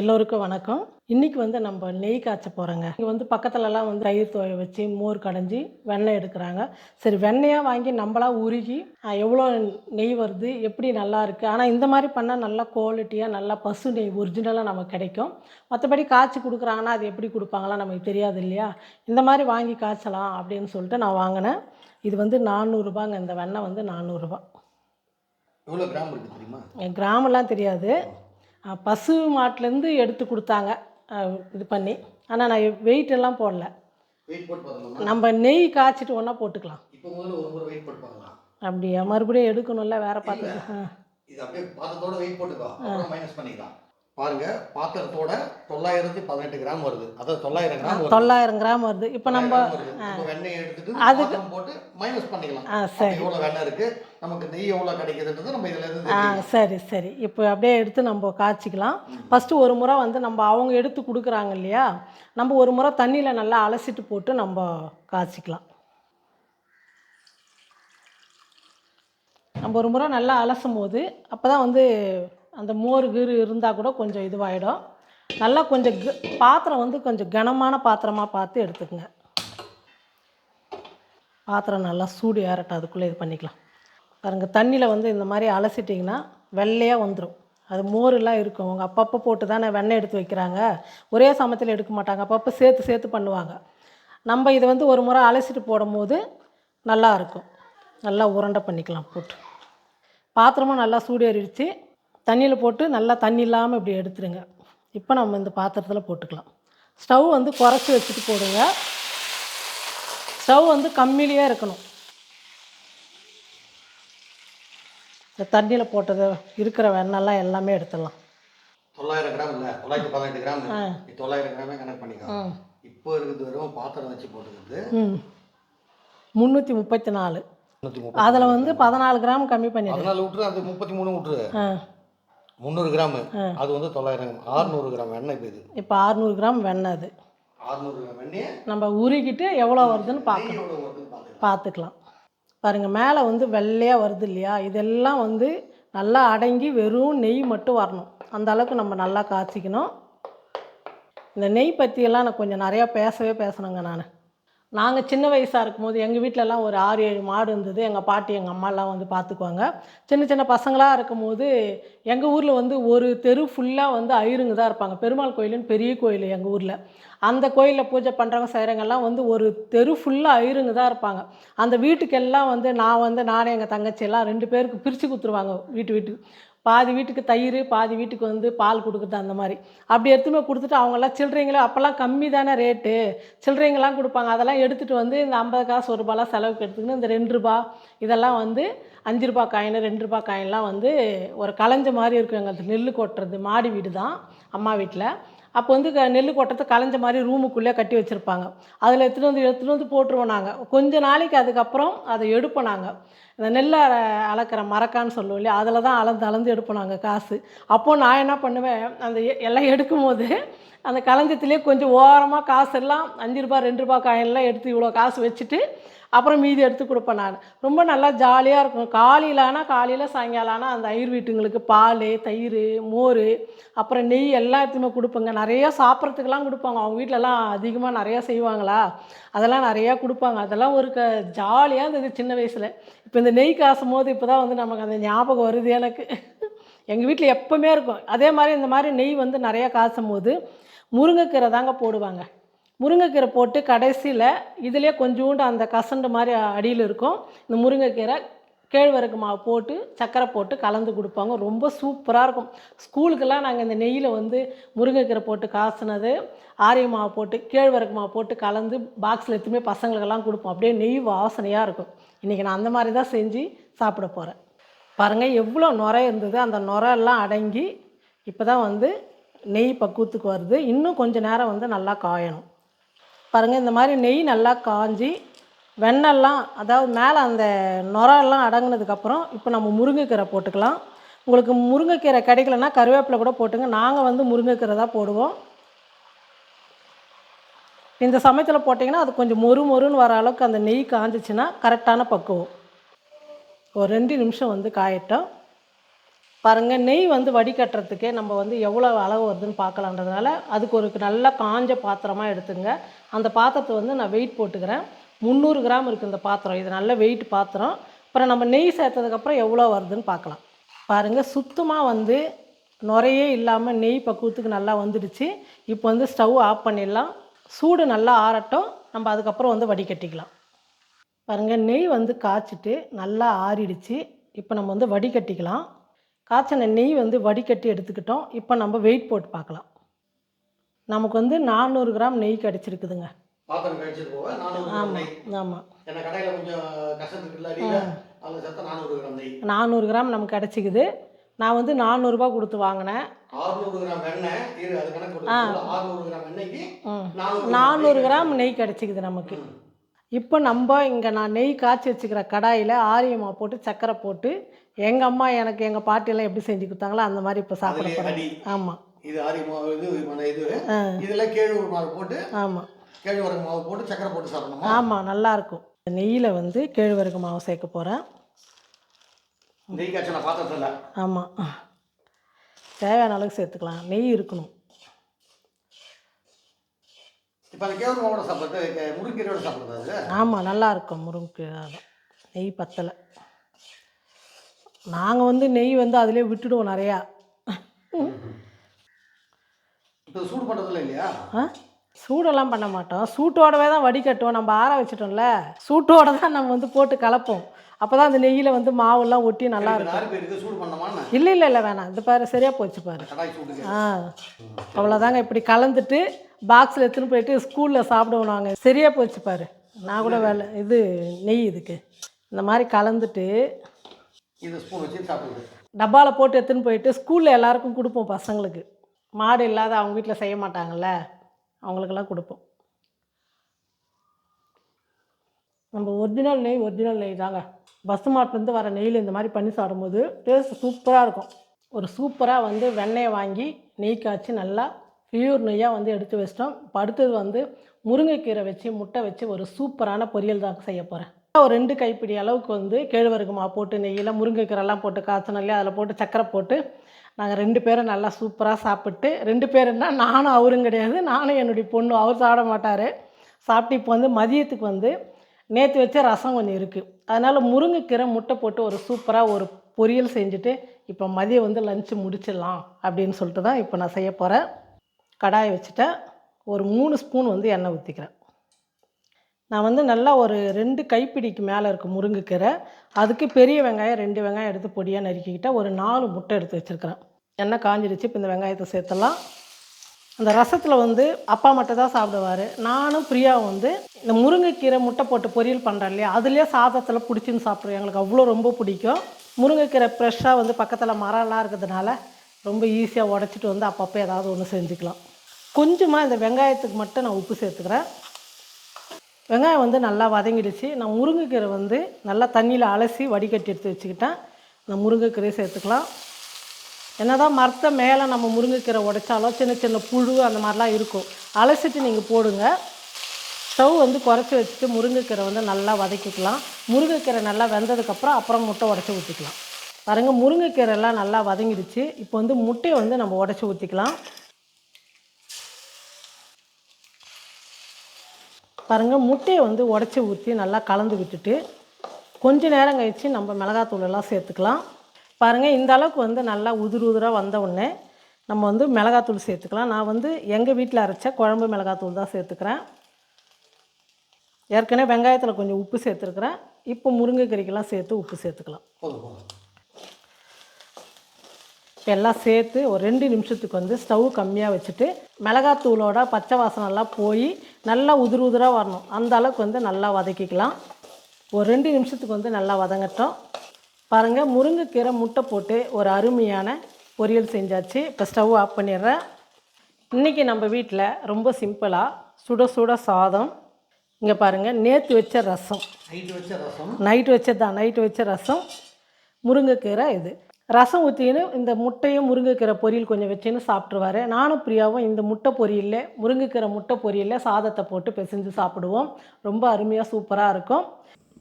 எல்லோருக்கும் வணக்கம். இன்னைக்கு வந்து நம்ம நெய் காய்ச்ச போகிறோங்க இங்கே வந்து பக்கத்துலலாம் வந்து தயிர் துவைய வச்சு மோர் கடைஞ்சி வெண்ணெய் எடுக்கிறாங்க. சரி வெண்ணெயாக வாங்கி நம்மளா உருகி எவ்வளோ நெய் வருது எப்படி நல்லா இருக்குது ஆனால் இந்த மாதிரி பண்ணால் நல்லா குவாலிட்டியாக நல்லா பசு நெய் ஒரிஜினலாக நமக்கு கிடைக்கும். மற்றபடி காய்ச்சி கொடுக்குறாங்கன்னா அது எப்படி கொடுப்பாங்களா நமக்கு தெரியாது இல்லையா? இந்த மாதிரி வாங்கி காய்ச்சலாம் அப்படின்னு சொல்லிட்டு நான் வாங்கினேன். இது வந்து நானூறுரூபாங்க இந்த வெண்ணெய் வந்து நானூறுரூபா எவ்வளோ கிராம் இருக்குது தெரியுமா? என் கிராமெல்லாம் தெரியாது. பசு மாட்டிலேருந்து எடுத்து கொடுத்தாங்க. இது பண்ணி. ஆனால் நான் வெயிட் எல்லாம் போடல. நம்ம நெய் காய்ச்சிட்டு ஒன்றா போட்டுக்கலாம். அப்படியா? மறுபடியும் எடுக்கணும்ல வேற பார்த்து பாருங்க பாத்திரத்தோட தொள்ளாயிரத்தி பதினெட்டு கிராம் வருது. அதாவது தொள்ளாயிரம் கிராம் வருது. தொள்ளாயிரம் கிராம் வருது. இப்போ நம்ம வெண்ணெய் எடுத்துட்டு அதுக்கு- போட்டு மைனஸ் பண்ணிக்கலாம். சரி. எவ்வளோ வெண்ணெய் இருக்கு? நமக்கு நெய் எவ்வளோ கிடைக்குதுன்றது நம்ம இதுல இருந்து ஆ. சரி சரி. இப்போ அப்படியே எடுத்து நம்ம காய்ச்சிக்கலாம். ஃபஸ்ட்டு ஒரு முறை வந்து நம்ம அவங்க எடுத்து கொடுக்குறாங்க இல்லையா? நம்ம ஒரு முறை தண்ணியில் நல்லா அலசிட்டு போட்டு நம்ம காய்ச்சிக்கலாம். நம்ம ஒரு முறை நல்லா அலசும் போது அப்போ தான் வந்து அந்த மோர் கீறு இருந்தால் கூட கொஞ்சம் இதுவாகிடும் நல்லா கொஞ்சம் பாத்திரம் வந்து கொஞ்சம் கனமான பாத்திரமாக பார்த்து எடுத்துக்கங்க. பாத்திரம் நல்லா சூடு ஏறட்டும் அதுக்குள்ளே இது பண்ணிக்கலாம். பாருங்கள் தண்ணியில் வந்து இந்த மாதிரி அலசிட்டிங்கன்னா வெள்ளையாக வந்துடும் அது மோரெல்லாம் இருக்கும். அவங்க அப்பப்போ போட்டு தானே வெண்ணெய் எடுத்து வைக்கிறாங்க. ஒரே சமயத்தில் எடுக்க மாட்டாங்க. அப்பப்போ சேர்த்து சேர்த்து பண்ணுவாங்க. நம்ம இதை வந்து ஒரு முறை அலசிட்டு போடும்போது நல்லா இருக்கும். நல்லா உருண்டை பண்ணிக்கலாம் போட்டு. பாத்திரமும் நல்லா சூடு ஏறிடுச்சு தண்ணியில் போட்டு நல்லா தண்ணி இல்லாமல் இப்படி எடுத்துருங்க. இப்போ நம்ம இந்த பாத்திரத்தில் போட்டுக்கலாம். ஸ்டவ் வந்து குறைச்சி வச்சுட்டு போடுங்க. ஸ்டவ் வந்து கம்மியிலேயே இருக்கணும். இந்த தண்ணியில் போட்டது இருக்கிற வெண்ணெல்லாம் எல்லாமே எடுத்துடலாம். தொள்ளாயிரம் கிராம் இல்லை தொள்ளாயிரத்தி பதினெட்டு கிராம் தொள்ளாயிரம் கிராமே கணக்கு பண்ணிக்கோ. ம் இப்போ இருக்குது வெறும் பாத்திரம் வச்சு போட்டுக்கிறது முந்நூற்றி முப்பத்தி நாலு. அதில் வந்து பதினாலு கிராம் கம்மி அதனால விட்டுரு அது முப்பத்தி மூணு விட்டுரு முந்நூறு கிராம். அது வந்து தொள்ளாயிரம் கிராம். ஆறுநூறு கிராம் வெண்ணெய் இப்போ இது இப்போ அறுநூறு கிராம் வெண்ணெய் அது. ஆறுநூறு கிராம் வெண்ணெய். நம்ம உருகிட்டு எவ்வளோ வருதுன்னு பார்த்துக்கலாம். பார்த்துக்கலாம். பாருங்கள் மேலே வந்து வெள்ளையாக வருது இல்லையா? இதெல்லாம் வந்து நல்லா அடங்கி வெறும் நெய் மட்டும் வரணும். அந்த அளவுக்கு நம்ம நல்லா காய்ச்சிக்கணும். இந்த நெய் பற்றியெல்லாம் நான் கொஞ்சம் நிறையா பேசவே பேசணுங்க நான். நாங்கள் சின்ன வயசாக இருக்கும்போது எங்கள் வீட்டிலலாம் ஒரு ஆறு ஏழு மாடு இருந்தது. எங்கள் பாட்டி எங்கள் அம்மாலாம் வந்து பார்த்துக்குவாங்க சின்ன சின்ன பசங்களாக இருக்கும்போது எங்கள் ஊரில் வந்து ஒரு தெரு ஃபுல்லாக வந்து ஐருங்க தான் இருப்பாங்க. பெருமாள் கோயிலுன்னு பெரிய கோயில் எங்கள் ஊரில். அந்த கோயிலில் பூஜை பண்ணுறவங்க செய்கிறவங்கெல்லாம் வந்து ஒரு தெரு ஃபுல்லாக ஐருங்க தான் இருப்பாங்க. அந்த வீட்டுக்கெல்லாம் வந்து நான் வந்து நானே எங்கள் தங்கச்சி எல்லாம் ரெண்டு பேருக்கு பிரித்து கொடுத்துருவாங்க வீட்டு வீட்டுக்கு. பாதி வீட்டுக்கு தயிர் பாதி வீட்டுக்கு வந்து பால் கொடுக்குறது அந்த மாதிரி. அப்படி எடுத்துன்னு கொடுத்துட்டு அவங்கெல்லாம் சில்லறைங்களே அப்போல்லாம் கம்மி தானே ரேட்டு சில்லறைங்கெல்லாம் கொடுப்பாங்க. அதெல்லாம் எடுத்துகிட்டு வந்து இந்த ஐம்பது காசு ஒரு ரூபாலாம் செலவுக்கு எடுத்துக்கின்னு இந்த ரெண்டு ரூபா இதெல்லாம் வந்து அஞ்சு ரூபா காயின் ரெண்டு ரூபா காயின்லாம் வந்து ஒரு களைஞ்ச மாதிரி இருக்கும் எங்களுக்கு நெல் கொட்டுறது மாடி வீடு தான் அம்மா வீட்டில் அப்போ வந்து க- நெல் கொட்டத்தை களைஞ்ச மாதிரி ரூமுக்குள்ளே கட்டி வச்சுருப்பாங்க. அதில் எடுத்துகிட்டு வந்து எடுத்துகிட்டு வந்து போட்டுருவோம் நாங்கள் கொஞ்ச நாளைக்கு அதுக்கப்புறம் அதை எடுப்போம் நாங்கள் இந்த நெல்லை அளக்கிற மரக்கான்னு சொல்லுவோம் இல்லையா? அதில் தான் அளந்து அளந்து எடுப்போம் நாங்கள் காசு. அப்போது நான் என்ன பண்ணுவேன்? அந்த எ- எல்லாம் எடுக்கும்போது அந்த களஞ்சத்துலேயே கொஞ்சம் ஓரமாக காசு எல்லாம் அஞ்சு ரூபாய் ரெண்டு ரூபாய் காயின்லாம் எடுத்து இவ்வளோ காசு வச்சுட்டு அப்புறம் மீதி எடுத்து கொடுப்பேன் நான். ரொம்ப நல்லா ஜாலியாக இருக்கும். காலையில் ஆனால் காலையில் சாயங்காலம் ஆனால் அந்த ஐயர் வீட்டுங்களுக்கு பால் தயிர் மோர் அப்புறம் நெய் எல்லாம் எடுத்துமே கொடுப்பேங்க. நிறையா சாப்பிட்றதுக்கெல்லாம் கொடுப்பாங்க. அவங்க வீட்டிலலாம் அதிகமாக நிறையா செய்வாங்களா? அதெல்லாம் நிறையா கொடுப்பாங்க. அதெல்லாம் ஒரு க ஜாலியாக இருந்தது சின்ன வயசில். இப்போ இந்த நெய் காசும் போது இப்போ தான் வந்து நமக்கு அந்த ஞாபகம் வருது எனக்கு. எங்கள் வீட்டில் எப்போவுமே இருக்கும். அதே மாதிரி இந்த மாதிரி நெய் வந்து நிறையா காசும் போது முருங்கைக்கீரை தாங்க போடுவாங்க. முருங்கைக்கீரை போட்டு கடைசியில் இதுலேயே கொஞ்சோண்டு அந்த கசண்டு மாதிரி அடியில் இருக்கும். இந்த முருங்கைக்கீரை கேழ்வரகு மாவு போட்டு சக்கரை போட்டு கலந்து கொடுப்பாங்க. ரொம்ப சூப்பராக இருக்கும். ஸ்கூலுக்கெல்லாம் நாங்கள் இந்த நெய்யில் வந்து முருங்கைக்கீரை போட்டு காசுனது ஆரிய மாவு போட்டு கேழ்வரகு மாவு போட்டு கலந்து பாக்ஸில் எடுத்துமே பசங்களுக்கெல்லாம் கொடுப்போம். அப்படியே நெய் வாசனையாக இருக்கும். இன்றைக்கி நான் அந்த மாதிரி தான் செஞ்சு சாப்பிட போகிறேன் பாருங்கள் எவ்வளோ நுரை இருந்தது. அந்த நுரை எல்லாம் அடங்கி இப்போ தான் வந்து நெய் பக்குவத்துக்கு வருது. இன்னும் கொஞ்சம் நேரம் வந்து நல்லா காயணும். பாருங்கள் இந்த மாதிரி நெய் நல்லா காஞ்சி வெண்ணெல்லாம் அதாவது மேலே அந்த நுரெல்லாம் அடங்குனதுக்கப்புறம் இப்போ நம்ம முருங்கைக்கீரை போட்டுக்கலாம். உங்களுக்கு முருங்கைக்கீரை கிடைக்கலன்னா கருவேப்பிலை கூட போட்டுங்க. நாங்கள் வந்து முருங்கைக்கீரை தான் போடுவோம். இந்த சமயத்தில் போட்டிங்கன்னா அது கொஞ்சம் மொறு மொறுன்னு வர அளவுக்கு அந்த நெய் காஞ்சிச்சின்னா கரெக்டான பக்குவம். ஒரு ரெண்டு நிமிஷம் வந்து காயட்டும். பாருங்கள் நெய் வந்து வடிகட்டுறதுக்கே நம்ம வந்து எவ்வளோ அளவு வருதுன்னு பார்க்கலான்றதுனால அதுக்கு ஒரு நல்ல காஞ்ச பாத்திரமாக எடுத்துங்க. அந்த பாத்திரத்தை வந்து நான் வெயிட் போட்டுக்கிறேன். முந்நூறு கிராம் இருக்குது இந்த பாத்திரம். இது நல்ல வெயிட் பாத்திரம். அப்புறம் நம்ம நெய் சேர்த்ததுக்கப்புறம் எவ்வளோ வருதுன்னு பார்க்கலாம். பாருங்கள் சுத்தமாக வந்து நுறையே இல்லாமல் நெய் பக்குவத்துக்கு நல்லா வந்துடுச்சு. இப்போ வந்து ஸ்டவ் ஆஃப் பண்ணிடலாம். சூடு நல்லா ஆறட்டும் நம்ம அதுக்கப்புறம் வந்து வடிகட்டிக்கலாம் பாருங்கள் நெய் வந்து காய்ச்சிட்டு நல்லா ஆறிடுச்சு. இப்போ நம்ம வந்து வடிகட்டிக்கலாம் காய்ச்சின நெய் வந்து வடிகட்டி எடுத்துக்கிட்டோம். இப்போ நம்ம வெயிட் போட்டு பார்க்கலாம். நமக்கு வந்து நானூறு கிராம் நெய் கிடச்சிருக்குதுங்க. ஆமாம் நெய். நானூறு கிராம் நமக்கு கிடச்சிக்குது. நான் வந்து நானூறுரூபா கொடுத்து வாங்கினேன். நானூறு கிராம் நெய் கிடச்சிக்குது நமக்கு. இப்போ நம்ம இங்கே நான் நெய் காய்ச்சி வச்சுக்கிற கடாயில் ஆரியமா போட்டு சர்க்கரை போட்டு எங்கள் அம்மா எனக்கு எங்கள் பாட்டியெல்லாம் எப்படி செஞ்சு கொடுத்தாங்களோ அந்த மாதிரி இப்போ சாப்பிட போகிறேன் ஆமாம் இது ஆரி மாவு இது மன இது. இதில் கேழ்வரகு மாவு போட்டு ஆமாம் கேழ்வரகு மாவு போட்டு சக்கரை போட்டு சாப்பிடணுமா? ஆமாம் நல்லாயிருக்கும் நெய்யில் வந்து கேழ்வரகு மாவு சேர்க்க போகிறேன் நெய் காய்ச்சல பாத்திரத்தில் ஆமாம் தேவையான அளவுக்கு சேர்த்துக்கலாம். நெய் இருக்கணும். இப்போ அந்த கேழ்வரகு மாவோட சாப்பிட்றது முருங்கீரையோட சாப்பிட்றது ஆமாம் நல்லா இருக்கும் முருங்கு நெய் பத்தலை. நாங்கள் வந்து நெய் வந்து அதிலே விட்டுடுவோம் நிறையா. இப்போ சூடு பண்ணுறதுல இல்லையா? ஆ? சூடெல்லாம் பண்ண மாட்டோம். சூட்டோடவே தான் வடிகட்டுவோம். நம்ம ஆற வச்சிட்டோம்ல. சூட்டோட தான் நம்ம வந்து போட்டு கலப்போம். அப்போ தான் அந்த நெய்யில் வந்து மாவுலாம் ஒட்டி நல்லா இருக்கும். இல்லை இல்லை இல்லை வேணாம். இது பாரு சரியாக போச்சு பாரு. ஆ. அவ்வளோதாங்க இப்படி கலந்துட்டு பாக்ஸில் எடுத்துன்னு போயிட்டு ஸ்கூலில் சாப்பிடுவோம் நாங்கள் சரியாக போச்சு பாரு. நான் கூட வேலை இது நெய் இதுக்கு. இந்த மாதிரி கலந்துட்டு டப்பாவில் போட்டு எடுத்துன்னு போயிட்டு ஸ்கூலில் எல்லாருக்கும் கொடுப்போம் பசங்களுக்கு. மாடு இல்லாத அவங்க வீட்டில் செய்ய மாட்டாங்கல்ல. அவங்களுக்கெல்லாம் கொடுப்போம். நம்ம ஒரிஜினல் நெய் ஒரிஜினல் நெய் தாங்க. பசு மாட்டுலேருந்து வர நெய்யில் இந்த மாதிரி பண்ணி சாப்பிடும்போது டேஸ்ட் சூப்பராக இருக்கும். ஒரு சூப்பராக வந்து வெண்ணெயை வாங்கி நெய் காய்ச்சி நல்லா பியூர் நெய்யாக வந்து எடுத்து வச்சிட்டோம். இப்போ அடுத்தது வந்து முருங்கைக்கீரை வச்சு முட்டை வச்சு ஒரு சூப்பரான பொரியல் தான் செய்ய போகிறேன் ஒரு ரெண்டு கைப்பிடி அளவுக்கு வந்து கேழ்வரகு மாவு போட்டு நெய்யில் முருங்கைக்கீரைலாம் போட்டு காய்ச்சணும் இல்லையா? அதில் போட்டு சக்கரை போட்டு நாங்கள் ரெண்டு பேரும் நல்லா சூப்பராக சாப்பிட்டு ரெண்டு பேருன்னா நானும் அவரும் கிடையாது நானும் என்னுடைய பொண்ணு அவர் சாப்பிட மாட்டார். சாப்பிட்டு இப்போ வந்து மதியத்துக்கு வந்து நேற்று வச்ச ரசம் கொஞ்சம் இருக்குது அதனால் முருங்கைக்கீரை முட்டை போட்டு ஒரு சூப்பராக ஒரு பொரியல் செஞ்சுட்டு இப்போ மதியம் வந்து லஞ்சு முடிச்சிடலாம் அப்படின்னு சொல்லிட்டு தான் இப்போ நான் செய்ய போகிறேன் கடாயை வச்சுட்டேன் ஒரு மூணு ஸ்பூன் வந்து எண்ணெய் ஊற்றிக்கிறேன் நான் வந்து நல்லா ஒரு ரெண்டு கைப்பிடிக்கு மேலே இருக்கும் முருங்கைக்கீரை அதுக்கு பெரிய வெங்காயம் ரெண்டு வெங்காயம் எடுத்து பொடியாக நறுக்கிக்கிட்டால் ஒரு நாலு முட்டை எடுத்து வச்சுருக்கிறேன். எண்ணெய் காஞ்சிடுச்சு இப்போ இந்த வெங்காயத்தை சேர்த்துலாம் அந்த ரசத்தில் வந்து அப்பா மட்டும் தான் சாப்பிடுவார். நானும் பிரியாவும் வந்து இந்த முருங்கைக்கீரை முட்டை போட்டு பொரியல் பண்ணுறேன் இல்லையா அதுலேயே சாதத்தில் பிடிச்சின்னு சாப்பிடுவோம் எங்களுக்கு அவ்வளோ ரொம்ப பிடிக்கும். முருங்கைக்கீரை ஃப்ரெஷ்ஷாக வந்து பக்கத்தில் மரம்லாம் இருக்கிறதுனால ரொம்ப ஈஸியாக உடச்சிட்டு வந்து அப்பப்போ ஏதாவது ஒன்று செஞ்சுக்கலாம். கொஞ்சமாக இந்த வெங்காயத்துக்கு மட்டும் நான் உப்பு சேர்த்துக்கிறேன். வெங்காயம் வந்து நல்லா வதங்கிடுச்சு. நான் முருங்கைக்கீரை வந்து நல்லா தண்ணியில் அலசி வடிகட்டி எடுத்து வச்சுக்கிட்டேன். நான் முருங்கைக்கீரையை சேர்த்துக்கலாம். என்ன தான் மரத்தை மேலே நம்ம முருங்கைக்கீரை உடைச்சாலும் சின்ன சின்ன புழு அந்த மாதிரிலாம் இருக்கும். அலசிட்டு நீங்கள் போடுங்க. ஸ்டவ் வந்து குறைச்சி வச்சுட்டு முருங்கைக்கீரை வந்து நல்லா வதக்கிக்கலாம். முருங்கைக்கீரை நல்லா வெந்ததுக்கப்புறம் அப்புறம் முட்டை உடச்சி ஊற்றிக்கலாம் பாருங்கள் முருங்கைக்கீரை எல்லாம் நல்லா வதங்கிடுச்சு. இப்போ வந்து முட்டையை வந்து நம்ம உடச்சி ஊற்றிக்கலாம் பாருங்கள் முட்டையை வந்து உடச்சி ஊற்றி நல்லா கலந்து விட்டுட்டு கொஞ்ச நேரம் கழித்து நம்ம மிளகாத்தூளெல்லாம் சேர்த்துக்கலாம். பாருங்கள் இந்த அளவுக்கு வந்து நல்லா உதிர் உதிராக வந்த உடனே நம்ம வந்து மிளகாத்தூள் சேர்த்துக்கலாம். நான் வந்து எங்கள் வீட்டில் அரைச்ச குழம்பு மிளகாத்தூள் தான் சேர்த்துக்கிறேன். ஏற்கனவே வெங்காயத்தில் கொஞ்சம் உப்பு சேர்த்துருக்குறேன். இப்போ முருங்கைக்கறிக்கெல்லாம் சேர்த்து உப்பு சேர்த்துக்கலாம். போதும் போதும். இப்போ எல்லாம் சேர்த்து ஒரு ரெண்டு நிமிஷத்துக்கு வந்து ஸ்டவ் கம்மியாக வச்சுட்டு மிளகாத்தூளோட பச்சை வாசனைலாம் போய் நல்லா உதிர் உதிராக வரணும். அந்த அளவுக்கு வந்து நல்லா வதக்கிக்கலாம். ஒரு ரெண்டு நிமிஷத்துக்கு வந்து நல்லா வதங்கட்டும். பாருங்கள் முருங்கைக்கீரை முட்டை போட்டு ஒரு அருமையான பொரியல் செஞ்சாச்சு. இப்போ ஸ்டவ் ஆஃப் பண்ணிடுறேன். இன்றைக்கி நம்ம வீட்டில் ரொம்ப சிம்பிளாக சுட சுட சாதம். இங்கே பாருங்கள் நேற்று வச்ச ரசம். நைட்டு வச்ச ரசம்? நைட்டு வச்சது தான் நைட்டு வச்ச ரசம். முருங்கைக்கீரை இது. ரசம் ஊற்றின்னு இந்த முட்டையும் முருங்கைக்கீரை பொரியல் கொஞ்சம் வச்சுன்னு சாப்பிட்ருவாரு நானும் பிரியாவும் இந்த முட்டை பொரியலில் முருங்கைக்கீரை முட்டை பொரியலில் சாதத்தை போட்டு பிசைஞ்சு சாப்பிடுவோம். ரொம்ப அருமையாக சூப்பராக இருக்கும்.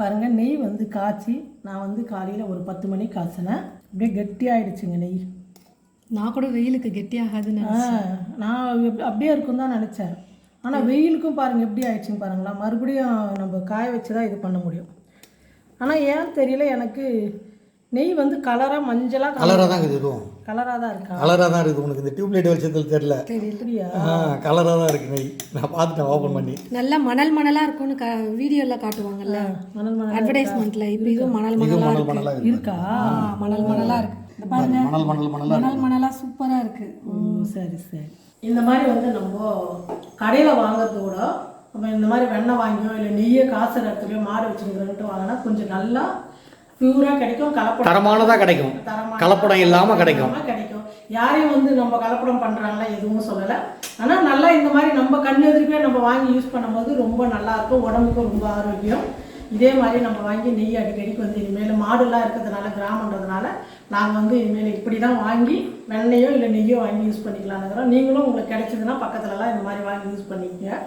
பாருங்கள் நெய் வந்து காய்ச்சி நான் வந்து காலையில் ஒரு பத்து மணிக்கு காய்ச்சினேன். அப்படியே கெட்டியாயிடுச்சுங்க நெய். நான் கூட வெயிலுக்கு கெட்டியாகாதுன்னு நான் அப்படியே இருக்கும் தான் நினச்சேன். ஆனால் வெயிலுக்கும் பாருங்கள் எப்படி ஆயிடுச்சுங்க பாருங்களா மறுபடியும் நம்ம காய வச்சு தான் இது பண்ண முடியும். ஆனால் ஏன் தெரியல எனக்கு நெய் வந்து கலராக மஞ்சளாக கலராக தான் இருக்குது இதுவும். கலராக தான் இருக்கா? கலராக தான் இருக்குது உனக்கு இந்த டியூப்லைட் வெளிச்சத்தில் தெரில அப்படியா? கலராக தான் இருக்குது நெய். நான் பார்த்துட்டேன் ஓப்பன் பண்ணி. நல்லா மணல் மணலா இருக்கும்னு கா வீடியோல காட்டுவாங்கல்ல. மணல் மணல் அட்வர்டைஸ்மெண்ட்ல இப்போ இதுவும் மணல் இது மணலா மணல் இருக்கு. மணலாக இருக்குது இருக்கா? மணல் மணலா இருக்கு. மணல் மணல் மணலாக மணல் மணலா சூப்பரா இருக்கு. ஓ சரி சரி. இந்த மாதிரி வந்து நம்ம கடையில் வாங்குறத விட நம்ம இந்த மாதிரி வெண்ணெய் வாங்கியோ இல்லை நெய்யை காசு இடத்துலையோ மாடு வச்சுருக்கிறன்ட்டு வாங்கினா கொஞ்சம் நல்லா பியூராக கிடைக்கும் கலப்படம் தரமானதாக கிடைக்கும். கலப்படம் இல்லாமல் கிடைக்கும். கிடைக்கும். யாரையும் வந்து நம்ம கலப்படம் பண்ணுறாங்களா எதுவும் சொல்லலை. ஆனால் நல்லா இந்த மாதிரி நம்ம கண் எதிர்ப்பே நம்ம வாங்கி யூஸ் பண்ணும்போது ரொம்ப நல்லா இருக்கும். உடம்புக்கும் ரொம்ப ஆரோக்கியம். இதே மாதிரி நம்ம வாங்கி நெய் அடிக்கடிக்கு வந்து இனிமேல் மாடுலாம் இருக்கிறதுனால கிராமன்றதுனால நாங்கள் வந்து இனிமேல் இப்படி தான் வாங்கி வெண்ணெயோ இல்லை நெய்யோ வாங்கி யூஸ் பண்ணிக்கலாம்னுக்கிறோம் நீங்களும் உங்களுக்கு கிடைச்சதுன்னா பக்கத்துலலாம் இந்த மாதிரி வாங்கி யூஸ் பண்ணிக்கங்க.